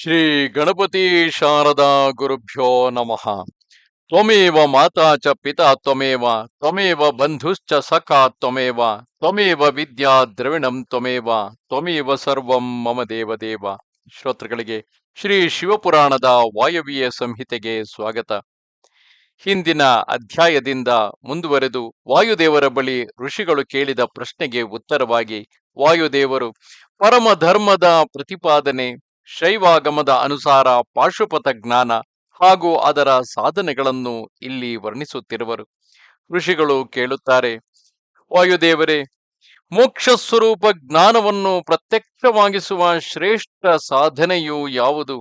ಶ್ರೀ ಗಣಪತಿ ಶಾರದಾ ಗುರುಭ್ಯೋ ನಮಃ. ತ್ವಮೇವ ಮಾತಾ ಚ ಪಿತಾ ತ್ವಮೇವ ತ್ವಮೇವ ಬಂಧುಶ್ಚ ಸಖಾ ತ್ವಮೇವ ತ್ವಮೇವ ವಿದ್ಯಾ ದ್ರವಿಣಂ ತ್ವಮೇವ ತ್ವಮೇವ ಸರ್ವಂ ಮಮ ದೇವದೇವ ಶ್ರೋತೃಗಳಿಗೆ ಶ್ರೀ ಶಿವಪುರಾಣದ ವಾಯವ್ಯ ಸಂಹಿತೆಗೆ ಸ್ವಾಗತ. ಹಿಂದಿನ ಅಧ್ಯಾಯದಿಂದ ಮುಂದುವರೆದು ವಾಯುದೇವರ ಬಳಿ ಋಷಿಗಳು ಕೇಳಿದ ಪ್ರಶ್ನೆಗೆ ಉತ್ತರವಾಗಿ ವಾಯುದೇವರು ಪರಮ ಧರ್ಮದ ಪ್ರತಿಪಾದನೆ ಶೈವಾಗಮದ ಅನುಸಾರ ಪಾಶುಪತ ಜ್ಞಾನ ಹಾಗೂ ಅದರ ಸಾಧನೆಗಳನ್ನು ಇಲ್ಲಿ ವರ್ಣಿಸುತ್ತಿರುವರು. ಋಷಿಗಳು ಕೇಳುತ್ತಾರೆ, ವಾಯುದೇವರೇ ಮೋಕ್ಷ ಸ್ವರೂಪ ಜ್ಞಾನವನ್ನು ಪ್ರತ್ಯಕ್ಷವಾಗಿಸುವ ಶ್ರೇಷ್ಠ ಸಾಧನೆಯು ಯಾವುದು?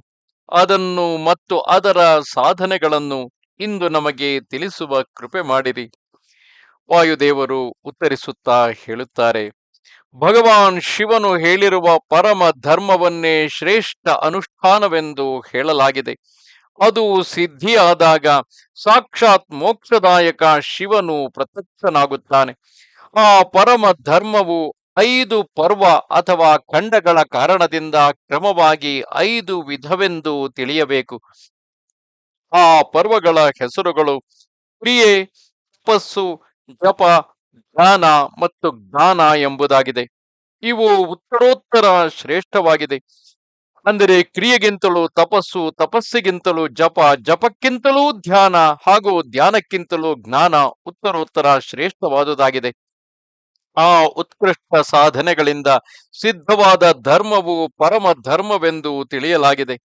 ಅದನ್ನು ಮತ್ತು ಅದರ ಸಾಧನೆಗಳನ್ನು ಇಂದು ನಮಗೆ ತಿಳಿಸುವ ಕೃಪೆ ಮಾಡಿರಿ. ವಾಯುದೇವರು ಉತ್ತರಿಸುತ್ತಾ ಹೇಳುತ್ತಾರೆ ಭಗವಾನ್ ಶಿವನು ಹೇಳಿರುವ ಪರಮ ಧರ್ಮವನ್ನೇ ಶ್ರೇಷ್ಠ ಅನುಷ್ಠಾನವೆಂದು ಹೇಳಲಾಗಿದೆ. ಅದು ಸಿದ್ಧಿಯಾದಾಗ ಸಾಕ್ಷಾತ್ ಮೋಕ್ಷದಾಯಕ ಶಿವನು ಪ್ರತ್ಯಕ್ಷನಾಗುತ್ತಾನೆ. ಆ ಪರಮ ಧರ್ಮವು ಐದು ಪರ್ವ ಅಥವಾ ಖಂಡಗಳ ಕಾರಣದಿಂದ ಕ್ರಮವಾಗಿ ಐದು ವಿಧವೆಂದು ತಿಳಿಯಬೇಕು. ಆ ಪರ್ವಗಳ ಹೆಸರುಗಳು ಕ್ರಿಯೆ, ತಪಸ್ಸು, ಜಪ ಜ್ಞಾನ ಮತ್ತು ಜ್ಞಾನ ಎಂಬುದಾಗಿದೆ. ಇವು ಉತ್ತರೋತ್ತರ ಶ್ರೇಷ್ಠವಾಗಿದೆ. ಅಂದರೆ ಕ್ರಿಯೆಗಿಂತಲೂ ತಪಸ್ಸು, ತಪಸ್ಸಿಗಿಂತಲೂ ಜಪ, ಜಪಕ್ಕಿಂತಲೂ ಧ್ಯಾನ ಹಾಗೂ ಧ್ಯಾನಕ್ಕಿಂತಲೂ ಜ್ಞಾನ ಉತ್ತರೋತ್ತರ ಶ್ರೇಷ್ಠವಾದುದಾಗಿದೆ. ಆ ಉತ್ಕೃಷ್ಟ ಸಾಧನೆಗಳಿಂದ ಸಿದ್ಧವಾದ ಧರ್ಮವು ಪರಮ ಧರ್ಮವೆಂದು ತಿಳಿಯಲಾಗಿದೆ.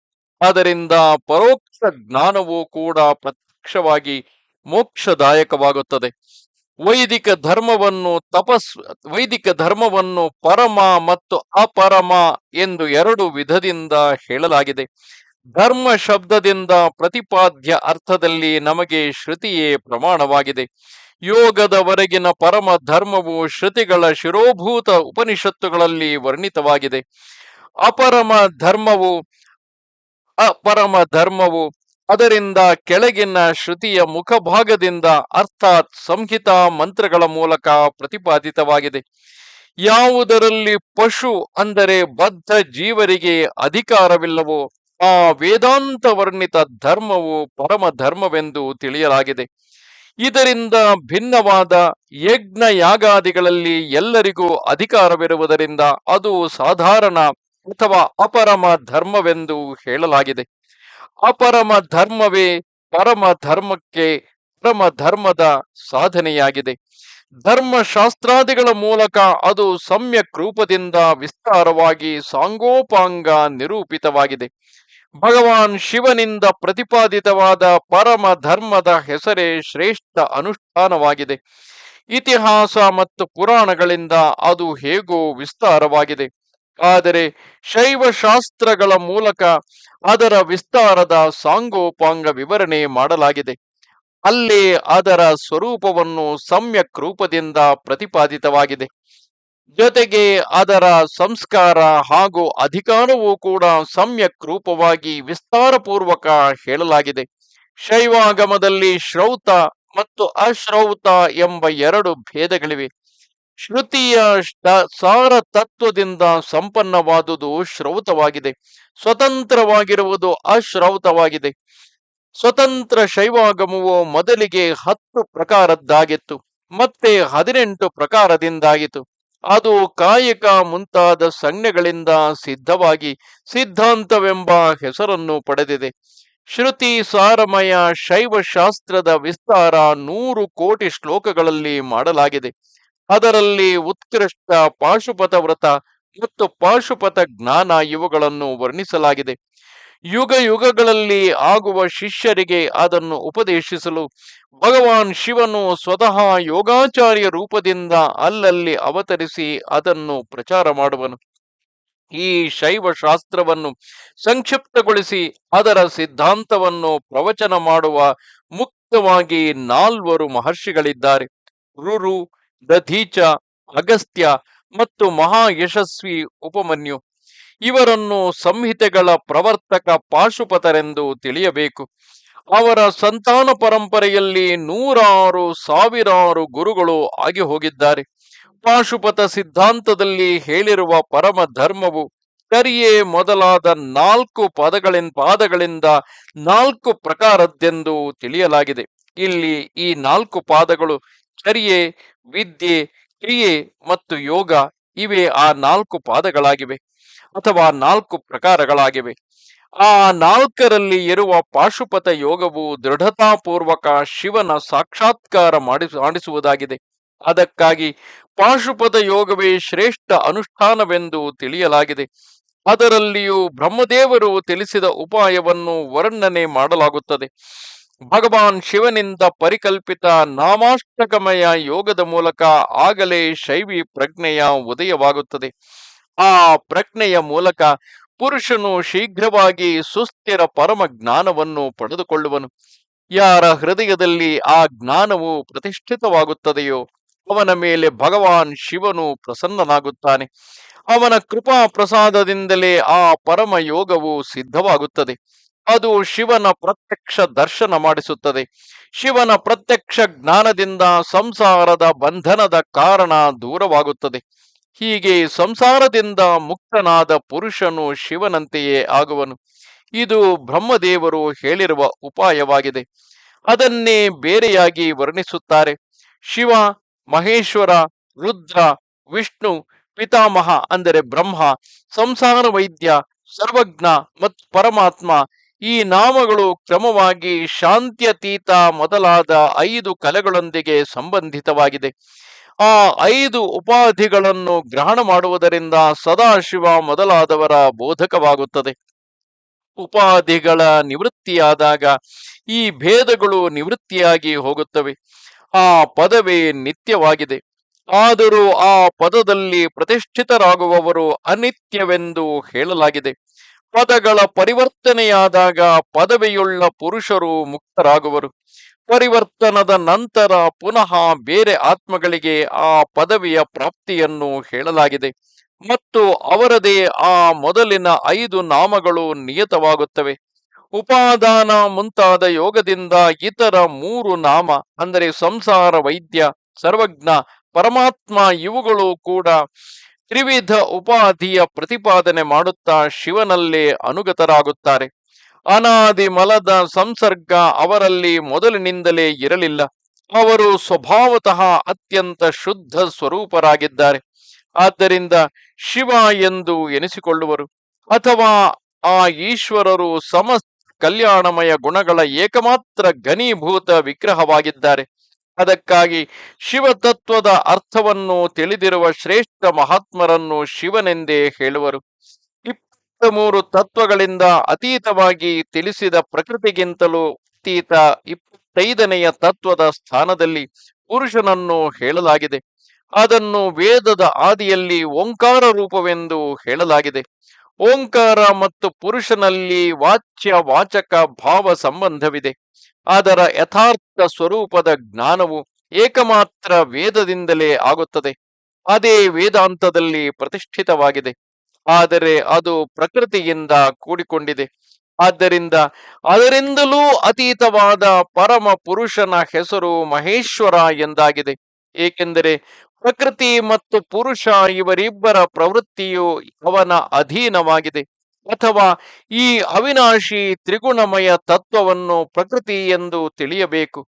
ಅದರಿಂದ ಪರೋಕ್ಷ ಜ್ಞಾನವು ಕೂಡ ಪ್ರತ್ಯಕ್ಷವಾಗಿ ಮೋಕ್ಷದಾಯಕವಾಗುತ್ತದೆ. ವೈದಿಕ ಧರ್ಮವನ್ನು ತಪಸ್, ವೈದಿಕ ಧರ್ಮವನ್ನು ಪರಮ ಮತ್ತು ಅಪರಮ ಎಂದು ಎರಡು ವಿಧದಿಂದ ಹೇಳಲಾಗಿದೆ. ಧರ್ಮ ಶಬ್ದದಿಂದ ಪ್ರತಿಪಾದ್ಯ ಅರ್ಥದಲ್ಲಿ ನಮಗೆ ಶ್ರುತಿಯೇ ಪ್ರಮಾಣವಾಗಿದೆ. ಯೋಗದವರೆಗಿನ ಪರಮ ಧರ್ಮವು ಶ್ರುತಿಗಳ ಶಿರೋಭೂತ ಉಪನಿಷತ್ತುಗಳಲ್ಲಿ ವರ್ಣಿತವಾಗಿದೆ. ಅಪರಮ ಧರ್ಮವು ಅಪರಮ ಧರ್ಮವು ಅದರಿಂದ ಕೆಳಗಿನ ಶ್ರುತಿಯ ಮುಖಭಾಗದಿಂದ ಅರ್ಥಾತ್ ಸಂಹಿತಾ ಮಂತ್ರಗಳ ಮೂಲಕ ಪ್ರತಿಪಾದಿತವಾಗಿದೆ. ಯಾವುದರಲ್ಲಿ ಪಶು ಅಂದರೆ ಬದ್ಧ ಜೀವರಿಗೆ ಅಧಿಕಾರವಿಲ್ಲವೋ ಆ ವೇದಾಂತ ವರ್ಣಿತ ಧರ್ಮವು ಪರಮ ಧರ್ಮವೆಂದು ತಿಳಿಯಲಾಗಿದೆ. ಇದರಿಂದ ಭಿನ್ನವಾದ ಯಜ್ಞ ಯಾಗಾದಿಗಳಲ್ಲಿ ಎಲ್ಲರಿಗೂ ಅಧಿಕಾರವಿರುವುದರಿಂದ ಅದು ಸಾಧಾರಣ ಅಥವಾ ಅಪರಮ ಧರ್ಮವೆಂದು ಹೇಳಲಾಗಿದೆ. ಅಪರಮ ಧರ್ಮವೇ ಪರಮ ಧರ್ಮಕ್ಕೆ ಪರಮ ಧರ್ಮದ ಸಾಧನೆಯಾಗಿದೆ. ಧರ್ಮಶಾಸ್ತ್ರಾದಿಗಳ ಮೂಲಕ ಅದು ಸಮ್ಯಕ್ ರೂಪದಿಂದ ವಿಸ್ತಾರವಾಗಿ ಸಾಂಗೋಪಾಂಗ ನಿರೂಪಿತವಾಗಿದೆ. ಭಗವಾನ್ ಶಿವನಿಂದ ಪ್ರತಿಪಾದಿತವಾದ ಪರಮ ಧರ್ಮದ ಹೆಸರೇ ಶ್ರೇಷ್ಠ ಅನುಷ್ಠಾನವಾಗಿದೆ. ಇತಿಹಾಸ ಮತ್ತು ಪುರಾಣಗಳಿಂದ ಅದು ಹೇಗೋ ವಿಸ್ತಾರವಾಗಿದೆ. ಆದರೆ ಶೈವ ಶಾಸ್ತ್ರಗಳ ಮೂಲಕ ಅದರ ವಿಸ್ತಾರದ ಸಾಂಗೋಪಾಂಗ ವಿವರಣೆ ಮಾಡಲಾಗಿದೆ. ಅಲ್ಲಿ ಅದರ ಸ್ವರೂಪವನ್ನು ಸಮ್ಯಕ್ ರೂಪದಿಂದ ಪ್ರತಿಪಾದಿತವಾಗಿದೆ. ಜೊತೆಗೆ ಅದರ ಸಂಸ್ಕಾರ ಹಾಗೂ ಅಧಿಕಾರವೂ ಕೂಡ ಸಮ್ಯಕ್ ರೂಪವಾಗಿ ವಿಸ್ತಾರಪೂರ್ವಕ ಹೇಳಲಾಗಿದೆ. ಶೈವಾಗಮದಲ್ಲಿ ಶ್ರೌತ ಮತ್ತು ಅಶ್ರೌತ ಎಂಬ ಎರಡು ಭೇದಗಳಿವೆ. ಶ್ರುತಿಯ ಸಾರ ತತ್ವದಿಂದ ಸಂಪನ್ನವಾದುದು ಶ್ರೌತವಾಗಿದೆ. ಸ್ವತಂತ್ರವಾಗಿರುವುದು ಅಶ್ರೌತವಾಗಿದೆ. ಸ್ವತಂತ್ರ ಶೈವಾಗಮವು ಮೊದಲಿಗೆ ಹತ್ತು ಪ್ರಕಾರದ್ದಾಗಿತ್ತು, ಮತ್ತೆ ಹದಿನೆಂಟು ಪ್ರಕಾರದಿಂದಾಗಿತ್ತು. ಅದು ಕಾಯಕ ಮುಂತಾದ ಸಂಜ್ಞೆಗಳಿಂದ ಸಿದ್ಧವಾಗಿ ಸಿದ್ಧಾಂತವೆಂಬ ಹೆಸರನ್ನು ಪಡೆದಿದೆ. ಶ್ರುತಿ ಸಾರಮಯ ಶೈವಶಾಸ್ತ್ರದ ವಿಸ್ತಾರ ನೂರು ಕೋಟಿ ಶ್ಲೋಕಗಳಲ್ಲಿ ಮಾಡಲಾಗಿದೆ. ಅದರಲ್ಲಿ ಉತ್ಕೃಷ್ಟ ಪಾಶುಪಥ ವ್ರತ ಮತ್ತು ಪಾಶುಪಥ ಜ್ಞಾನ ಇವುಗಳನ್ನು ವರ್ಣಿಸಲಾಗಿದೆ. ಯುಗ ಯುಗಗಳಲ್ಲಿ ಆಗುವ ಶಿಷ್ಯರಿಗೆ ಅದನ್ನು ಉಪದೇಶಿಸಲು ಭಗವಾನ್ ಶಿವನು ಸ್ವತಃ ಯೋಗಾಚಾರ್ಯ ರೂಪದಿಂದ ಅಲ್ಲಲ್ಲಿ ಅವತರಿಸಿ ಅದನ್ನು ಪ್ರಚಾರ ಮಾಡುವನು. ಈ ಶೈವ ಶಾಸ್ತ್ರವನ್ನು ಸಂಕ್ಷಿಪ್ತಗೊಳಿಸಿ ಅದರ ಸಿದ್ಧಾಂತವನ್ನು ಪ್ರವಚನ ಮಾಡುವ ಮುಕ್ತವಾಗಿ ನಾಲ್ವರು ಮಹರ್ಷಿಗಳಿದ್ದಾರೆ. ರುರು ದಧೀಚ, ಅಗಸ್ತ್ಯ ಮತ್ತು ಮಹಾ ಯಶಸ್ವಿ ಉಪಮನ್ಯು. ಇವರನ್ನು ಸಂಹಿತೆಗಳ ಪ್ರವರ್ತಕ ಪಾಶುಪತರೆಂದು ತಿಳಿಯಬೇಕು. ಅವರ ಸಂತಾನ ಪರಂಪರೆಯಲ್ಲಿ ನೂರಾರು ಸಾವಿರಾರು ಗುರುಗಳು ಆಗಿ ಹೋಗಿದ್ದಾರೆ ಪಾಶುಪತ ಸಿದ್ಧಾಂತದಲ್ಲಿ ಹೇಳಿರುವ ಪರಮ ಧರ್ಮವು ಕರಿಯೇ ಮೊದಲಾದ ನಾಲ್ಕು ಪದಗಳಿಂದ ಪಾದಗಳಿಂದ ನಾಲ್ಕು ಪ್ರಕಾರದ್ದೆಂದು ತಿಳಿಯಲಾಗಿದೆ. ಇಲ್ಲಿ ಈ ನಾಲ್ಕು ಪಾದಗಳು ಚರ್ಯೆ ವಿದ್ಯೆ, ಕ್ರಿಯೆ ಮತ್ತು ಯೋಗ ಇವೆ ಆ ನಾಲ್ಕು ಪಾದಗಳಾಗಿವೆ ಅಥವಾ ನಾಲ್ಕು ಪ್ರಕಾರಗಳಾಗಿವೆ. ಆ ನಾಲ್ಕರಲ್ಲಿ ಇರುವ ಪಾಶುಪತ ಯೋಗವು ದೃಢತಾಪೂರ್ವಕ ಶಿವನ ಸಾಕ್ಷಾತ್ಕಾರ ಮಾಡಿ ಮಾಡಿಸುವುದಾಗಿದೆ ಅದಕ್ಕಾಗಿ ಪಾಶುಪತ ಯೋಗವೇ ಶ್ರೇಷ್ಠ ಅನುಷ್ಠಾನವೆಂದು ತಿಳಿಯಲಾಗಿದೆ. ಅದರಲ್ಲಿಯೂ ಬ್ರಹ್ಮದೇವರು ತಿಳಿಸಿದ ಉಪಾಯವನ್ನು ವರ್ಣನೆ ಮಾಡಲಾಗುತ್ತದೆ. ಭಗವಾನ್ ಶಿವನಿಂದ ಪರಿಕಲ್ಪಿತ ನಾಮಾಷ್ಟಕಮಯ ಯೋಗದ ಮೂಲಕ ಆಗಲೇ ಶೈವಿ ಪ್ರಜ್ಞೆಯ ಉದಯವಾಗುತ್ತದೆ. ಆ ಪ್ರಜ್ಞೆಯ ಮೂಲಕ ಪುರುಷನು ಶೀಘ್ರವಾಗಿ ಸುಸ್ಥಿರ ಪರಮ ಜ್ಞಾನವನ್ನು ಪಡೆದುಕೊಳ್ಳುವನು. ಯಾರ ಹೃದಯದಲ್ಲಿ ಆ ಜ್ಞಾನವು ಪ್ರತಿಷ್ಠಿತವಾಗುತ್ತದೆಯೋ ಅವನ ಮೇಲೆ ಭಗವಾನ್ ಶಿವನು ಪ್ರಸನ್ನನಾಗುತ್ತಾನೆ. ಅವನ ಕೃಪಾ ಪ್ರಸಾದದಿಂದಲೇ ಆ ಪರಮ ಯೋಗವು ಸಿದ್ಧವಾಗುತ್ತದೆ. ಅದು ಶಿವನ ಪ್ರತ್ಯಕ್ಷ ದರ್ಶನ ಮಾಡಿಸುತ್ತದೆ. ಶಿವನ ಪ್ರತ್ಯಕ್ಷ ಜ್ಞಾನದಿಂದ ಸಂಸಾರದ ಬಂಧನದ ಕಾರಣ ದೂರವಾಗುತ್ತದೆ. ಹೀಗೆ ಸಂಸಾರದಿಂದ ಮುಕ್ತನಾದ ಪುರುಷನು ಶಿವನಂತೆಯೇ ಆಗುವನು. ಇದು ಬ್ರಹ್ಮದೇವರು ಹೇಳಿರುವ ಉಪಾಯವಾಗಿದೆ. ಅದನ್ನೇ ಬೇರೆಯಾಗಿ ವರ್ಣಿಸುತ್ತಾರೆ. ಶಿವ, ಮಹೇಶ್ವರ, ರುದ್ರ, ವಿಷ್ಣು, ಪಿತಾಮಹ ಅಂದರೆ ಬ್ರಹ್ಮ, ಸಂಸಾರ ವೈದ್ಯ, ಸರ್ವಜ್ಞ ಮತ್ತು ಪರಮಾತ್ಮ ಈ ನಾಮಗಳು ಕ್ರಮವಾಗಿ ಶಾಂತ್ಯತೀತ ಮೊದಲಾದ ಐದು ಕಲೆಗಳೊಂದಿಗೆ ಸಂಬಂಧಿತವಾಗಿದೆ. ಆ ಐದು ಉಪಾಧಿಗಳನ್ನು ಗ್ರಹಣ ಮಾಡುವುದರಿಂದ ಸದಾಶಿವ ಮೊದಲಾದವರ ಬೋಧಕವಾಗುತ್ತದೆ. ಉಪಾಧಿಗಳ ನಿವೃತ್ತಿಯಾದಾಗ ಈ ಭೇದಗಳು ನಿವೃತ್ತಿಯಾಗಿ ಹೋಗುತ್ತವೆ. ಆ ಪದವೇ ನಿತ್ಯವಾಗಿದೆ. ಆದರೂ ಆ ಪದದಲ್ಲಿ ಪ್ರತಿಷ್ಠಿತರಾಗುವವರು ಅನಿತ್ಯವೆಂದು ಹೇಳಲಾಗಿದೆ. ಪದಗಳ ಪರಿವರ್ತನೆಯಾದಾಗ ಪದವಿಯುಳ್ಳ ಪುರುಷರು ಮುಕ್ತರಾಗುವರು. ಪರಿವರ್ತನದ ನಂತರ ಪುನಃ ಬೇರೆ ಆತ್ಮಗಳಿಗೆ ಆ ಪದವಿಯ ಪ್ರಾಪ್ತಿಯನ್ನು ಹೇಳಲಾಗಿದೆ. ಮತ್ತು ಅವರದೇ ಆ ಮೊದಲಿನ ಐದು ನಾಮಗಳು ನಿಯತವಾಗುತ್ತವೆ. ಉಪಾದಾನ ಮುಂತಾದ ಯೋಗದಿಂದ ಇತರ ಮೂರು ನಾಮ, ಅಂದರೆ ಸಂಸಾರ, ವೈದ್ಯ, ಸರ್ವಜ್ಞ, ಪರಮಾತ್ಮ ಇವುಗಳು ಕೂಡ ತ್ರಿವಿಧ ಉಪಾಧಿಯ ಪ್ರತಿಪಾದನೆ ಮಾಡುತ್ತಾ ಶಿವನಲ್ಲೇ ಅನುಗತರಾಗುತ್ತಾರೆ. ಅನಾದಿ ಮಲದ ಸಂಸರ್ಗ ಅವರಲ್ಲಿ ಮೊದಲಿನಿಂದಲೇ ಇರಲಿಲ್ಲ. ಅವರು ಸ್ವಭಾವತಃ ಅತ್ಯಂತ ಶುದ್ಧ ಸ್ವರೂಪರಾಗಿದ್ದಾರೆ. ಆದ್ದರಿಂದ ಶಿವ ಎಂದು ಎನಿಸಿಕೊಳ್ಳುವರು. ಅಥವಾ ಆ ಈಶ್ವರರು ಸಮಸ್ತ ಕಲ್ಯಾಣಮಯ ಗುಣಗಳ ಏಕಮಾತ್ರ ಘನೀಭೂತ ವಿಗ್ರಹವಾಗಿದ್ದಾರೆ. ಅದಕ್ಕಾಗಿ ಶಿವತತ್ವದ ಅರ್ಥವನ್ನು ತಿಳಿದಿರುವ ಶ್ರೇಷ್ಠ ಮಹಾತ್ಮರನ್ನು ಶಿವನೆಂದೇ ಹೇಳುವರು. ಇಪ್ಪತ್ತ ಮೂರು ತತ್ವಗಳಿಂದ ಅತೀತವಾಗಿ ತಿಳಿಸಿದ ಪ್ರಕೃತಿಗಿಂತಲೂ ಅತೀತ ಇಪ್ಪತ್ತೈದನೆಯ ತತ್ವದ ಸ್ಥಾನದಲ್ಲಿ ಪುರುಷನನ್ನು ಹೇಳಲಾಗಿದೆ. ಅದನ್ನು ವೇದದ ಆದಿಯಲ್ಲಿ ಓಂಕಾರ ರೂಪವೆಂದು ಹೇಳಲಾಗಿದೆ. ಓಂಕಾರ ಮತ್ತು ಪುರುಷನಲ್ಲಿ ವಾಚ್ಯ ವಾಚಕ ಭಾವ ಸಂಬಂಧವಿದೆ. ಅದರ ಯಥಾರ್ಥ ಸ್ವರೂಪದ ಜ್ಞಾನವು ಏಕಮಾತ್ರ ವೇದದಿಂದಲೇ ಆಗುತ್ತದೆ. ಅದೇ ವೇದಾಂತದಲ್ಲಿ ಪ್ರತಿಷ್ಠಿತವಾಗಿದೆ. ಆದರೆ ಅದು ಪ್ರಕೃತಿಯಿಂದ ಕೂಡಿಕೊಂಡಿದೆ. ಆದ್ದರಿಂದ ಅದರಿಂದಲೂ ಅತೀತವಾದ ಪರಮ ಪುರುಷನ ಹೆಸರು ಮಹೇಶ್ವರ ಎಂದಾಗಿದೆ. ಏಕೆಂದರೆ ಪ್ರಕೃತಿ ಮತ್ತು ಪುರುಷ ಇವರಿಬ್ಬರ ಪ್ರವೃತ್ತಿಯು ಅವನ ಅಧೀನವಾಗಿದೆ. ಅಥವಾ ಈ ಅವಿನಾಶಿ ತ್ರಿಗುಣಮಯ ತತ್ವವನ್ನು ಪ್ರಕೃತಿ ಎಂದು ತಿಳಿಯಬೇಕು.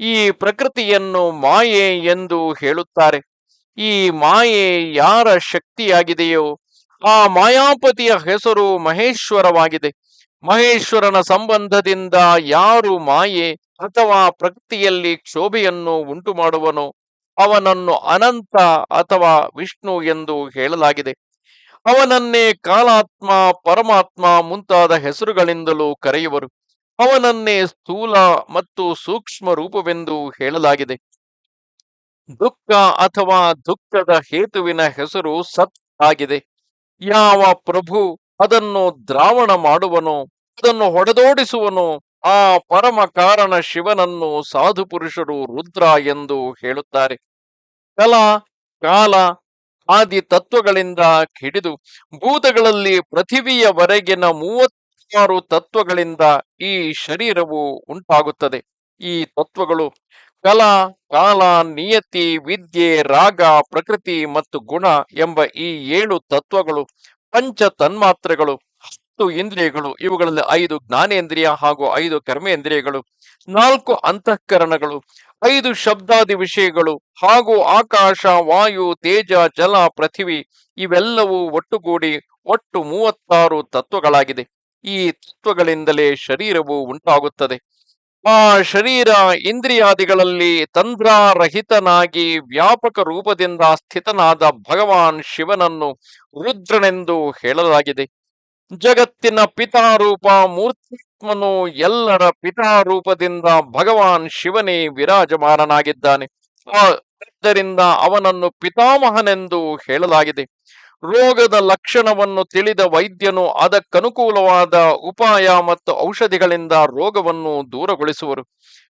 ಈ ಪ್ರಕೃತಿಯನ್ನು ಮಾಯೆ ಎಂದು ಹೇಳುತ್ತಾರೆ. ಈ ಮಾಯೆ ಯಾರ ಶಕ್ತಿಯಾಗಿದೆಯೋ ಆ ಮಾಯಾಪತಿಯ ಹೆಸರು ಮಹೇಶ್ವರವಾಗಿದೆ. ಮಹೇಶ್ವರನ ಸಂಬಂಧದಿಂದ ಯಾರು ಮಾಯೆ ಅಥವಾ ಪ್ರಕೃತಿಯಲ್ಲಿ ಕ್ಷೋಭೆಯನ್ನು ಉಂಟು ಮಾಡುವನೋ ಅವನನ್ನು ಅನಂತ ಅಥವಾ ವಿಷ್ಣು ಎಂದು ಹೇಳಲಾಗಿದೆ. ಅವನನ್ನೇ ಕಾಲಾತ್ಮ, ಪರಮಾತ್ಮ ಮುಂತಾದ ಹೆಸರುಗಳಿಂದಲೂ ಕರೆಯುವರು. ಅವನನ್ನೇ ಸ್ಥೂಲ ಮತ್ತು ಸೂಕ್ಷ್ಮ ರೂಪವೆಂದು ಹೇಳಲಾಗಿದೆ. ದುಃಖ ಅಥವಾ ದುಃಖದ ಹೇತುವಿನ ಹೆಸರು ಸತ್ ಆಗಿದೆ. ಯಾವ ಪ್ರಭು ಅದನ್ನು ದ್ರಾವಣ ಮಾಡುವನೋ, ಅದನ್ನು ಹೊಡೆದೋಡಿಸುವನೋ ಆ ಪರಮ ಕಾರಣ ಶಿವನನ್ನು ಸಾಧು ಪುರುಷರು ರುದ್ರ ಎಂದು ಹೇಳುತ್ತಾರೆ. ಕಲಾ, ಕಾಲ, ಆದಿ ತತ್ವಗಳಿಂದ ಹಿಡಿದು ಭೂತಗಳಲ್ಲಿ ಪೃಥಿವಿಯವರೆಗಿನ ಮೂವತ್ತಾರು ತತ್ವಗಳಿಂದ ಈ ಶರೀರವು ಉಂಟಾಗುತ್ತದೆ. ಈ ತತ್ವಗಳು ಕಲಾ, ಕಾಲ, ನಿಯತಿ, ವಿದ್ಯೆ, ರಾಗ, ಪ್ರಕೃತಿ ಮತ್ತು ಗುಣ ಎಂಬ ಈ ಏಳು ತತ್ವಗಳು ಪಂಚ ತನ್ಮಾತ್ರೆಗಳು ಹತ್ತು ಇಂದ್ರಿಯಗಳು, ಇವುಗಳಲ್ಲಿ ಐದು ಜ್ಞಾನೇಂದ್ರಿಯ ಹಾಗೂ ಐದು ಕರ್ಮೇಂದ್ರಿಯಗಳು, ನಾಲ್ಕು ಅಂತಃಕರಣಗಳು, ಐದು ಶಬ್ದಾದಿ ವಿಷಯಗಳು ಹಾಗೂ ಆಕಾಶ, ವಾಯು, ತೇಜ, ಜಲ, ಪೃಥಿವಿ ಇವೆಲ್ಲವೂ ಒಟ್ಟುಗೂಡಿ ಒಟ್ಟು ಮೂವತ್ತಾರು ತತ್ವಗಳಾಗಿದೆ ಈ ತತ್ವಗಳಿಂದಲೇ ಶರೀರವು ಉಂಟಾಗುತ್ತದೆ. ಆ ಶರೀರ ಇಂದ್ರಿಯಾದಿಗಳಲ್ಲಿ ತಂದ್ರಾರಹಿತನಾಗಿ ವ್ಯಾಪಕ ರೂಪದಿಂದ ಸ್ಥಿತನಾದ ಭಗವಾನ್ ಶಿವನನ್ನು ರುದ್ರನೆಂದು ಹೇಳಲಾಗಿದೆ. ಜಗತ್ತಿನ ಪಿತಾರೂಪ ಮೂರ್ತಿತ್ಮನು ಎಲ್ಲರ ಪಿತಾರೂಪದಿಂದ ಭಗವಾನ್ ಶಿವನೇ ವಿರಾಜಮಾನನಾಗಿದ್ದಾನೆ. ಆದ್ದರಿಂದ ಅವನನ್ನು ಪಿತಾಮಹನೆಂದು ಹೇಳಲಾಗಿದೆ. ರೋಗದ ಲಕ್ಷಣವನ್ನು ತಿಳಿದ ವೈದ್ಯನು ಅದಕ್ಕನುಕೂಲವಾದ ಉಪಾಯ ಮತ್ತು ಔಷಧಿಗಳಿಂದ ರೋಗವನ್ನು ದೂರಗೊಳಿಸುವರು.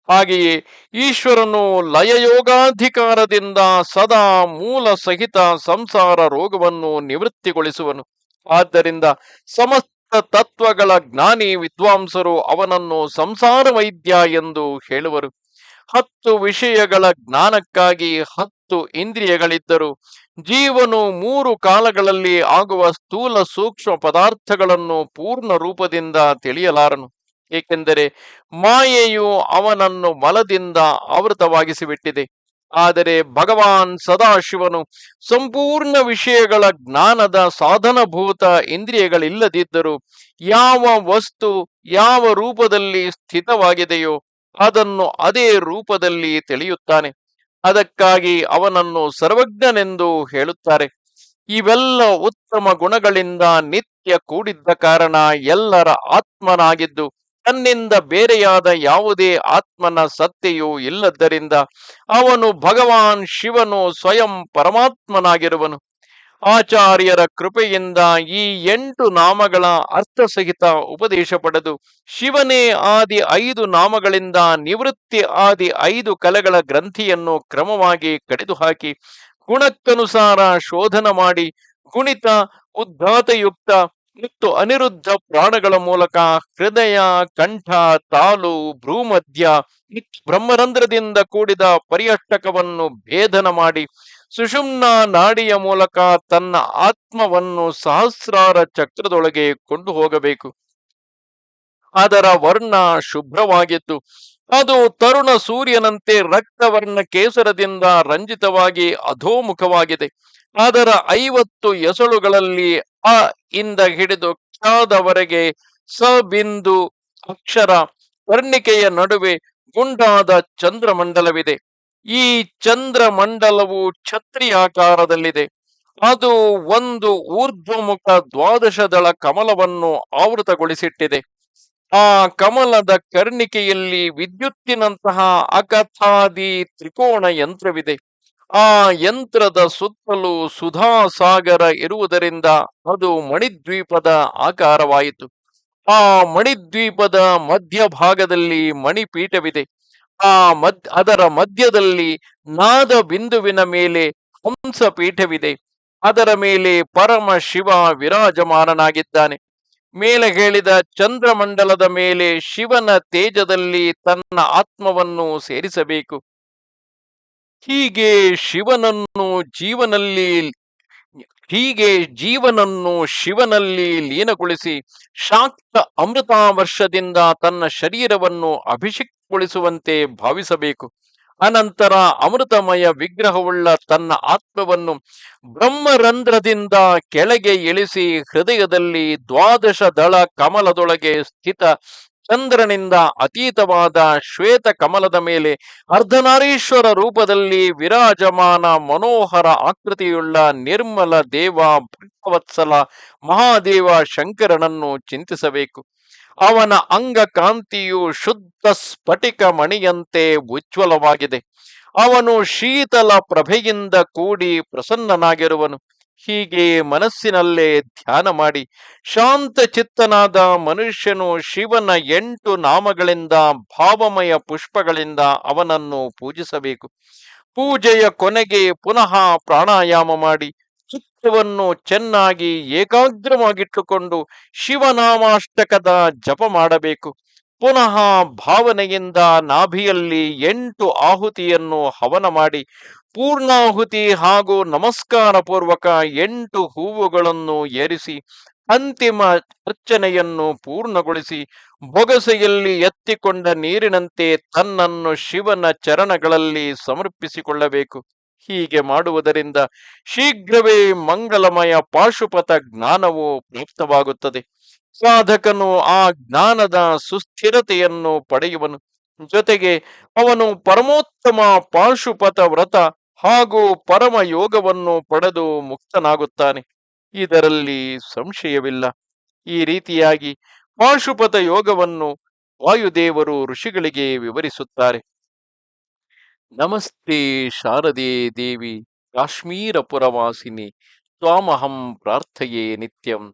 ಹಾಗೆಯೇ ಈಶ್ವರನು ಲಯಯೋಗಾಧಿಕಾರದಿಂದ ಸದಾ ಮೂಲ ಸಹಿತ ಸಂಸಾರ ರೋಗವನ್ನು ನಿವೃತ್ತಿಗೊಳಿಸುವನು. ಆದ್ದರಿಂದ ಸಮಸ್ತ ತತ್ವಗಳ ಜ್ಞಾನಿ ವಿದ್ವಾಂಸರು ಅವನನ್ನು ಸಂಸಾರ ವೈದ್ಯ ಎಂದು ಹೇಳುವರು. ಹತ್ತು ವಿಷಯಗಳ ಜ್ಞಾನಕ್ಕಾಗಿ ಹತ್ತು ಇಂದ್ರಿಯಗಳಿದ್ದರು. ಜೀವನು ಮೂರು ಕಾಲಗಳಲ್ಲಿ ಆಗುವ ಸ್ಥೂಲ ಸೂಕ್ಷ್ಮ ಪದಾರ್ಥಗಳನ್ನು ಪೂರ್ಣ ರೂಪದಿಂದ ತಿಳಿಯಲಾರನು. ಏಕೆಂದರೆ ಮಾಯೆಯು ಅವನನ್ನು ಮಲದಿಂದ ಆವೃತವಾಗಿಸಿಬಿಟ್ಟಿದೆ. ಆದರೆ ಭಗವಾನ್ ಸದಾಶಿವನು ಸಂಪೂರ್ಣ ವಿಷಯಗಳ ಜ್ಞಾನದ ಸಾಧನಭೂತ ಇಂದ್ರಿಯಗಳಿಲ್ಲದಿದ್ದರೂ ಯಾವ ವಸ್ತು ಯಾವ ರೂಪದಲ್ಲಿ ಸ್ಥಿತವಾಗಿದೆಯೋ ಅದನ್ನು ಅದೇ ರೂಪದಲ್ಲಿ ತಿಳಿಯುತ್ತಾನೆ. ಅದಕ್ಕಾಗಿ ಅವನನ್ನು ಸರ್ವಜ್ಞನೆಂದು ಹೇಳುತ್ತಾರೆ. ಇವೆಲ್ಲ ಉತ್ತಮ ಗುಣಗಳಿಂದ ನಿತ್ಯ ಕೂಡಿದ್ದ ಕಾರಣ ಎಲ್ಲರ ಆತ್ಮನಾಗಿದ್ದು ತನ್ನಿಂದ ಬೇರೆಯಾದ ಯಾವುದೇ ಆತ್ಮನ ಸತ್ತೆಯೂ ಇಲ್ಲದ್ದರಿಂದ ಅವನು ಭಗವಾನ್ ಶಿವನು ಸ್ವಯಂ ಪರಮಾತ್ಮನಾಗಿರುವನು. ಆಚಾರ್ಯರ ಕೃಪೆಯಿಂದ ಈ ಎಂಟು ನಾಮಗಳ ಅರ್ಥಸಹಿತ ಉಪದೇಶ ಪಡೆದು ಶಿವನೇ ಆದಿ ಐದು ನಾಮಗಳಿಂದ ನಿವೃತ್ತಿ ಆದಿ ಐದು ಕಲೆಗಳ ಗ್ರಂಥಿಯನ್ನು ಕ್ರಮವಾಗಿ ಕಡಿದು ಹಾಕಿ ಗುಣಕ್ಕನುಸಾರ ಶೋಧನ ಮಾಡಿ, ಗುಣಿತ ಉದ್ಘಾತಯುಕ್ತ ಮತ್ತು ಅನಿರುದ್ಧ ಪ್ರಾಣಗಳ ಮೂಲಕ ಹೃದಯ, ಕಂಠ ತಾಲು ಭ್ರೂಮಧ್ಯ, ಬ್ರಹ್ಮರಂಧ್ರದಿಂದ ಕೂಡಿದ ಪರಿಯಷ್ಟಕವನ್ನು ಭೇದನ ಮಾಡಿ ಸುಷುಮ್ನ ನಾಡಿಯ ಮೂಲಕ ತನ್ನ ಆತ್ಮವನ್ನು ಸಹಸ್ರಾರ ಚಕ್ರದೊಳಗೆ ಕೊಂಡು ಹೋಗಬೇಕು. ಅದರ ವರ್ಣ ಶುಭ್ರವಾಗಿತ್ತು. ಅದು ತರುಣ ಸೂರ್ಯನಂತೆ ರಕ್ತವರ್ಣ ಕೇಸರದಿಂದ ರಂಜಿತವಾಗಿ ಅಧೋಮುಖವಾಗಿದೆ. ಅದರ ಐವತ್ತು ಎಸಳುಗಳಲ್ಲಿ ಅ ಇಂದ ಹಿಡಿದು ಕ್ಷದವರೆಗೆ ಸಬಿಂದು ಅಕ್ಷರ ವರ್ಣಿಕೆಯ ನಡುವೆ ಗುಂಡಾದ ಚಂದ್ರಮಂಡಲವಿದೆ. ಈ ಚಂದ್ರಮಂಡಲವು ಛತ್ರಿಯಾಕಾರದಲ್ಲಿದೆ ಅದು ಒಂದು ಊರ್ಧ್ವಮುಖ ದ್ವಾದಶದಳ ಕಮಲವನ್ನು ಆವೃತಗೊಳಿಸಿಟ್ಟಿದೆ. ಆ ಕಮಲದ ಕರ್ಣಿಕೆಯಲ್ಲಿ ವಿದ್ಯುತ್ತಿನಂತಹ ಅಕಥಾದಿ ತ್ರಿಕೋಣ ಯಂತ್ರವಿದೆ. ಆ ಯಂತ್ರದ ಸುತ್ತಲೂ ಸುಧಾಸಾಗರ ಇರುವುದರಿಂದ ಅದು ಮಣಿದ್ವೀಪದ ಆಕಾರವಾಯಿತು. ಆ ಮಣಿದ್ವೀಪದ ಮಧ್ಯಭಾಗದಲ್ಲಿ ಮಣಿಪೀಠವಿದೆ. ಆ ಮದ್, ಅದರ ಮಧ್ಯದಲ್ಲಿ ನಾದ ಬಿಂದುವಿನ ಮೇಲೆ ಹಂಸ ಪೀಠವಿದೆ ಅದರ ಮೇಲೆ ಪರಮ ಶಿವ ವಿರಾಜಮಾನನಾಗಿದ್ದಾನೆ. ಮೇಲೆ ಹೇಳಿದ ಚಂದ್ರಮಂಡಲದ ಮೇಲೆ ಶಿವನ ತೇಜದಲ್ಲಿ ತನ್ನ ಆತ್ಮವನ್ನು ಸೇರಿಸಬೇಕು. ಹೀಗೆ ಶಿವನನ್ನು ಜೀವನಲ್ಲಿ ಹೀಗೆ ಜೀವನನ್ನು ಶಿವನಲ್ಲಿ ಲೀನಗೊಳಿಸಿ ಶಾಕ್ತ ಅಮೃತಾವರ್ಷದಿಂದ ತನ್ನ ಶರೀರವನ್ನು ಅಭಿಷೇಕಗೊಳಿಸುವಂತೆ ಭಾವಿಸಬೇಕು. ಅನಂತರ ಅಮೃತಮಯ ವಿಗ್ರಹವುಳ್ಳ ತನ್ನ ಆತ್ಮವನ್ನು ಬ್ರಹ್ಮರಂಧ್ರದಿಂದ ಕೆಳಗೆ ಇಳಿಸಿ ಹೃದಯದಲ್ಲಿ ದ್ವಾದಶ ದಳ ಕಮಲದೊಳಗೆ ಸ್ಥಿತ ಚಂದ್ರನಿಂದ ಅತೀತವಾದ ಶ್ವೇತ ಕಮಲದ ಮೇಲೆ ಅರ್ಧನಾರೀಶ್ವರ ರೂಪದಲ್ಲಿ ವಿರಾಜಮಾನ ಮನೋಹರ ಆಕೃತಿಯುಳ್ಳ ನಿರ್ಮಲ ದೇವ ಭಕ್ತವತ್ಸಲ ಮಹಾದೇವ ಶಂಕರನನ್ನು ಚಿಂತಿಸಬೇಕು. ಅವನ ಅಂಗ ಕಾಂತಿಯು ಶುದ್ಧ ಸ್ಫಟಿಕ ಮಣಿಯಂತೆ ಉಜ್ವಲವಾಗಿದೆ. ಅವನು ಶೀತಲ ಪ್ರಭೆಯಿಂದ ಕೂಡಿ ಪ್ರಸನ್ನನಾಗಿರುವನು. ಹೀಗೆ ಮನಸ್ಸಿನಲ್ಲೇ ಧ್ಯಾನ ಮಾಡಿ ಶಾಂತ ಚಿತ್ತನಾದ ಮನುಷ್ಯನು ಶಿವನ ಎಂಟು ನಾಮಗಳಿಂದ ಭಾವಮಯ ಪುಷ್ಪಗಳಿಂದ ಅವನನ್ನು ಪೂಜಿಸಬೇಕು. ಪೂಜೆಯ ಕೊನೆಗೆ ಪುನಃ ಪ್ರಾಣಾಯಾಮ ಮಾಡಿ ಚಿತ್ತವನ್ನು ಚೆನ್ನಾಗಿ ಏಕಾಗ್ರವಾಗಿಟ್ಟುಕೊಂಡು ಶಿವನಾಮಾಷ್ಟಕದ ಜಪ ಮಾಡಬೇಕು. ಪುನಃ ಭಾವನೆಯಿಂದ ನಾಭಿಯಲ್ಲಿ ಎಂಟು ಆಹುತಿಯನ್ನು ಹವನ ಮಾಡಿ, ಪೂರ್ಣಾಹುತಿ ಹಾಗೂ ನಮಸ್ಕಾರ ಪೂರ್ವಕ ಎಂಟು ಹೂವುಗಳನ್ನು ಏರಿಸಿ, ಅಂತಿಮ ಅರ್ಚನೆಯನ್ನು ಪೂರ್ಣಗೊಳಿಸಿ, ಬೊಗಸೆಯಲ್ಲಿ ಎತ್ತಿಕೊಂಡ ನೀರಿನಂತೆ ತನ್ನನ್ನು ಶಿವನ ಚರಣಗಳಲ್ಲಿ ಸಮರ್ಪಿಸಿಕೊಳ್ಳಬೇಕು. ಹೀಗೆ ಮಾಡುವುದರಿಂದ ಶೀಘ್ರವೇ ಮಂಗಲಮಯ ಪಾಶುಪತ ಜ್ಞಾನವು ಪ್ರಾಪ್ತವಾಗುತ್ತದೆ ಸಾಧಕನು ಆ ಜ್ಞಾನದ ಸುಸ್ಥಿರತೆಯನ್ನು ಪಡೆಯುವನು. ಜೊತೆಗೆ ಅವನು ಪರಮೋತ್ತಮ ಪಾಶುಪತ ವ್ರತ ಹಾಗೂ ಪರಮ ಯೋಗವನ್ನು ಪಡೆದು ಮುಕ್ತನಾಗುತ್ತಾನೆ. ಇದರಲ್ಲಿ ಸಂಶಯವಿಲ್ಲ. ಈ ರೀತಿಯಾಗಿ ಪಾಶುಪತ ಯೋಗವನ್ನು ವಾಯುದೇವರು ಋಷಿಗಳಿಗೆ ವಿವರಿಸುತ್ತಾರೆ. ನಮಸ್ತೆ ಶಾರದೆ ದೇವಿ ಕಾಶ್ಮೀರ ಪುರವಾಸಿನಿ ತ್ವಾಮಹಂ ಪ್ರಾರ್ಥೆಯೇ ನಿತ್ಯಂ.